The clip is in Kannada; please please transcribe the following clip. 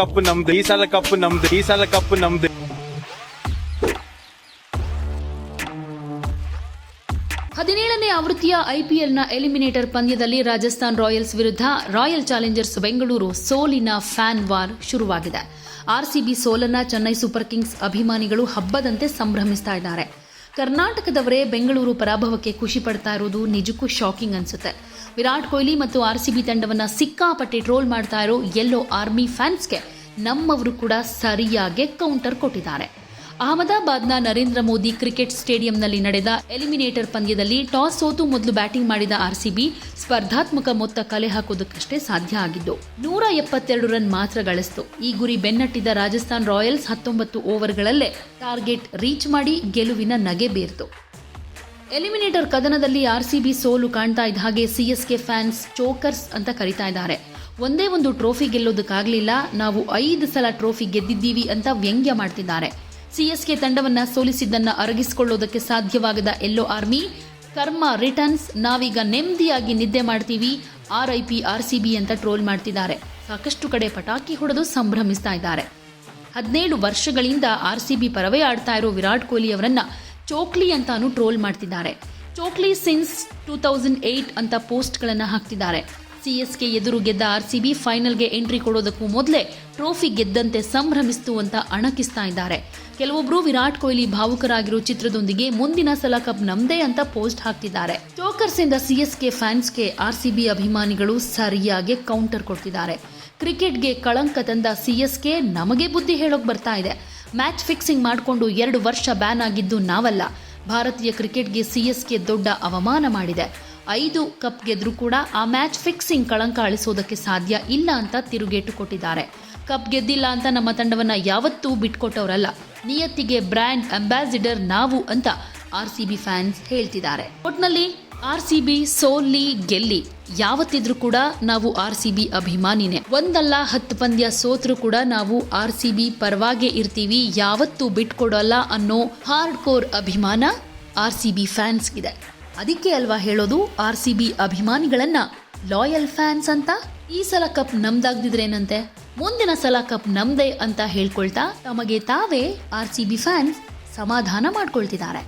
ಕಪ್ಪು ನಮ್ದು, ಈ ಸಲ ಕಪ್ ನಮ್ದು, ಈ ಸಲ ಕಪ್ ನಮ್ದು. ಹದಿನೇಳನೇ ಆವೃತ್ತಿಯ ಐಪಿಎಲ್ನ ಎಲಿಮಿನೇಟರ್ ಪಂದ್ಯದಲ್ಲಿ ರಾಜಸ್ಥಾನ್ ರಾಯಲ್ಸ್ ವಿರುದ್ಧ ರಾಯಲ್ ಚಾಲೆಂಜರ್ಸ್ ಬೆಂಗಳೂರು ಸೋಲಿನ ಫ್ಯಾನ್ ವಾರ್ ಶುರುವಾಗಿದೆ. ಆರ್ಸಿಬಿ ಸೋಲನ್ನ ಚೆನ್ನೈ ಸೂಪರ್ ಕಿಂಗ್ಸ್ ಅಭಿಮಾನಿಗಳು ಹಬ್ಬದಂತೆ ಸಂಭ್ರಮಿಸ್ತಾ ಇದ್ದಾರೆ. ಕರ್ನಾಟಕದವರೇ ಬೆಂಗಳೂರು ಪರಾಭವಕ್ಕೆ ಖುಷಿ ಪಡ್ತಾ ಇರೋದು ನಿಜಕ್ಕೂ ಶಾಕಿಂಗ್ ಅನ್ಸುತ್ತೆ. ವಿರಾಟ್ ಕೊಹ್ಲಿ ಮತ್ತು ಆರ್ ಸಿ ಬಿ ತಂಡವನ್ನ ಸಿಕ್ಕಾಪಟ್ಟೆ ಟ್ರೋಲ್ ಮಾಡ್ತಾ ಇರೋ ಎಲ್ಲೋ ಆರ್ಮಿ ಫ್ಯಾನ್ಸ್ಗೆ ನಮ್ಮವರು ಕೂಡ ಸರಿಯಾಗಿ ಕೌಂಟರ್ ಕೊಟ್ಟಿದ್ದಾರೆ. ಅಹಮದಾಬಾದ್ನ ನರೇಂದ್ರ ಮೋದಿ ಕ್ರಿಕೆಟ್ ಸ್ಟೇಡಿಯಂನಲ್ಲಿ ನಡೆದ ಎಲಿಮಿನೇಟರ್ ಪಂದ್ಯದಲ್ಲಿ ಟಾಸ್ ಸೋತು ಮೊದಲು ಬ್ಯಾಟಿಂಗ್ ಮಾಡಿದ ಆರ್ಸಿಬಿ ಸ್ಪರ್ಧಾತ್ಮಕ ಮೊತ್ತ ಕಲೆ ಹಾಕೋದಕ್ಕಷ್ಟೇ ಸಾಧ್ಯ ಆಗಿದ್ದು, ನೂರ ಎಪ್ಪತ್ತೆರಡು ರನ್ ಮಾತ್ರ ಗಳಿಸಿತು. ಈ ಗುರಿ ಬೆನ್ನಟ್ಟಿದ ರಾಜಸ್ಥಾನ್ ರಾಯಲ್ಸ್ ಹತ್ತೊಂಬತ್ತು ಓವರ್ಗಳಲ್ಲೇ ಟಾರ್ಗೆಟ್ ರೀಚ್ ಮಾಡಿ ಗೆಲುವಿನ ನಗೆ ಬೀರ್ತು. ಎಲಿಮಿನೇಟರ್ ಕದನದಲ್ಲಿ ಆರ್ ಸಿ ಬಿ ಸೋಲು ಕಾಣ್ತಾ ಇದ್ದ ಹಾಗೆ ಸಿಎಸ್ಕೆ ಫ್ಯಾನ್ಸ್ ಚೋಕರ್ಸ್ ಅಂತ ಕರೀತಾ ಇದ್ದಾರೆ. ಒಂದೇ ಒಂದು ಟ್ರೋಫಿ ಗೆಲ್ಲೋದಕ್ಕಾಗ್ಲಿಲ್ಲ, ನಾವು ಐದು ಸಲ ಟ್ರೋಫಿ ಗೆದ್ದಿದ್ದೀವಿ ಅಂತ ವ್ಯಂಗ್ಯ ಮಾಡ್ತಿದ್ದಾರೆ. ಸಿಎಸ್ಕೆ ತಂಡವನ್ನ ಸೋಲಿಸಿದ್ದನ್ನ ಅರಗಿಸಿಕೊಳ್ಳೋದಕ್ಕೆ ಸಾಧ್ಯವಾಗದ ಎಲ್ಲೋ ಆರ್ಮಿ, ಕರ್ಮ ರಿಟರ್ನ್ಸ್, ನಾವೀಗ ನೆಮ್ಮದಿಯಾಗಿ ನಿದ್ದೆ ಮಾಡ್ತೀವಿ R I P R C B ಅಂತ ಟ್ರೋಲ್ ಮಾಡ್ತಿದ್ದಾರೆ. ಸಾಕಷ್ಟು ಕಡೆ ಪಟಾಕಿ ಹೊಡೆದು ಸಂಭ್ರಮಿಸ್ತಾ ಇದ್ದಾರೆ. ಹದಿನೇಳು ವರ್ಷಗಳಿಂದ ಆರ್ ಸಿ ಬಿ ಪರವೇ ಆಡ್ತಾ ಇರೋ ವಿರಾಟ್ ಕೊಹ್ಲಿ ಅವರನ್ನ ಚೋಕ್ಲಿ ಅಂತಾನು ಟ್ರೋಲ್ ಮಾಡ್ತಿದ್ದಾರೆ. ಚೋಕ್ಲಿ ಸಿನ್ಸ್ ಟೂ ತೌಸಂಡ್ ಏಯ್ಟ್ ಅಂತ ಪೋಸ್ಟ್ಗಳನ್ನು ಹಾಕ್ತಿದ್ದಾರೆ. ಕೆ ಎದುರು ಗೆದ್ದ ಆರ್ ಸಿ ಬಿ ಫೈನಲ್ಗೆ ಎಂಟ್ರಿ ಕೊಡೋದಕ್ಕೂ ಮೊದಲೇ ಟ್ರೋಫಿ ಗೆದ್ದಂತೆ ಸಂಭ್ರಮಿಸ್ತು ಅಂತ ಅಣಕಿಸ್ತಾ ಇದ್ದಾರೆ. ಕೆಲವೊಬ್ರು ವಿರಾಟ್ ಕೊಹ್ಲಿ ಭಾವುಕರಾಗಿರೋ ಚಿತ್ರದೊಂದಿಗೆ ಮುಂದಿನ ಸಲ ಕಪ್ ನಮ್ದೇ ಅಂತ ಪೋಸ್ಟ್ ಹಾಕ್ತಿದ್ದಾರೆ. ಚೋಕರ್ಸ್ ಇಂದ ಕೆ ಫ್ಯಾನ್ಸ್ಗೆ ಬಿ ಅಭಿಮಾನಿಗಳು ಸರಿಯಾಗಿ ಕೌಂಟರ್ ಕೊಡ್ತಿದ್ದಾರೆ. ಕ್ರಿಕೆಟ್ಗೆ ಕಳಂಕ ತಂದ ಸಿ ಎಸ್ ಕೆ ನಮಗೆ ಬುದ್ಧಿ ಹೇಳೋಕೆ ಬರ್ತಾ ಇದೆ. ಮ್ಯಾಚ್ ಫಿಕ್ಸಿಂಗ್ ಮಾಡಿಕೊಂಡು ಎರಡು ವರ್ಷ ಬ್ಯಾನ್ ಆಗಿದ್ದು ನಾವಲ್ಲ. ಭಾರತೀಯ ಕ್ರಿಕೆಟ್ಗೆ ಸಿಎಸ್ಕೆ ದೊಡ್ಡ ಅವಮಾನ ಮಾಡಿದೆ. ಐದು ಕಪ್ ಗೆದ್ರೂ ಕೂಡ ಆ ಮ್ಯಾಚ್ ಫಿಕ್ಸಿಂಗ್ ಕಳಂಕ ಅಳಿಸೋದಕ್ಕೆ ಸಾಧ್ಯ ಇಲ್ಲ ಅಂತ ತಿರುಗೇಟು ಕೊಟ್ಟಿದ್ದಾರೆ. ಕಪ್ ಗೆದ್ದಿಲ್ಲ ಅಂತ ನಮ್ಮ ತಂಡವನ್ನು ಯಾವತ್ತೂ ಬಿಟ್ಕೊಟ್ಟವರಲ್ಲ. ನಿಯತ್ತಿಗೆ ಬ್ರ್ಯಾಂಡ್ ಅಂಬಾಸಿಡರ್ ನಾವು ಅಂತ ಆರ್ ಸಿ ಬಿ ಫ್ಯಾನ್ಸ್ ಹೇಳ್ತಿದ್ದಾರೆ. ಒಟ್ನಲ್ಲಿ ಆರ್ ಸಿ ಬಿ ಸೋಲ್ಲಿ ಗೆಲ್ಲಿ. ಯಾವತ್ತಿದ್ರೂ ಕೂಡ ನಾವು ಆರ್ ಸಿ ಬಿ ಅಭಿಮಾನಿನೇ. ಒಂದಲ್ಲ ಹತ್ತು ಪಂದ್ಯ ಸೋತ್ರು ಕೂಡ ನಾವು ಆರ್ ಸಿ ಬಿ ಪರವಾಗೆ ಇರ್ತೀವಿ. ಯಾವತ್ತೂ ಬಿಟ್ಕೊಡಲ್ಲ ಅನ್ನೋ ಹಾರ್ಡ್ ಕೋರ್ ಅಭಿಮಾನ ಆರ್ ಸಿ ಬಿ ಫ್ಯಾನ್ಸ್ಗಿದೆ ಅದಕ್ಕೆ ಅಲ್ವಾ ಹೇಳೋದು? ಆರ್ ಸಿ ಬಿ ಅಭಿಮಾನಿಗಳನ್ನ ಲಾಯಲ್ ಫ್ಯಾನ್ಸ್ ಅಂತ? ಈ ಸಲ ಕಪ್ ನಮ್ದಾಗ್ದಿದ್ರೇನಂತೆ? ಮುಂದಿನ ಸಲ ಕಪ್ ನಮ್ದೇ ಅಂತ ಹೇಳ್ಕೊಳ್ತಾ ತಮಗೆ ತಾವೇ ಆರ್ ಸಿ ಬಿ ಫ್ಯಾನ್ಸ್ ಸಮಾಧಾನ ಮಾಡ್ಕೊಳ್ತಿದ್ದಾರೆ.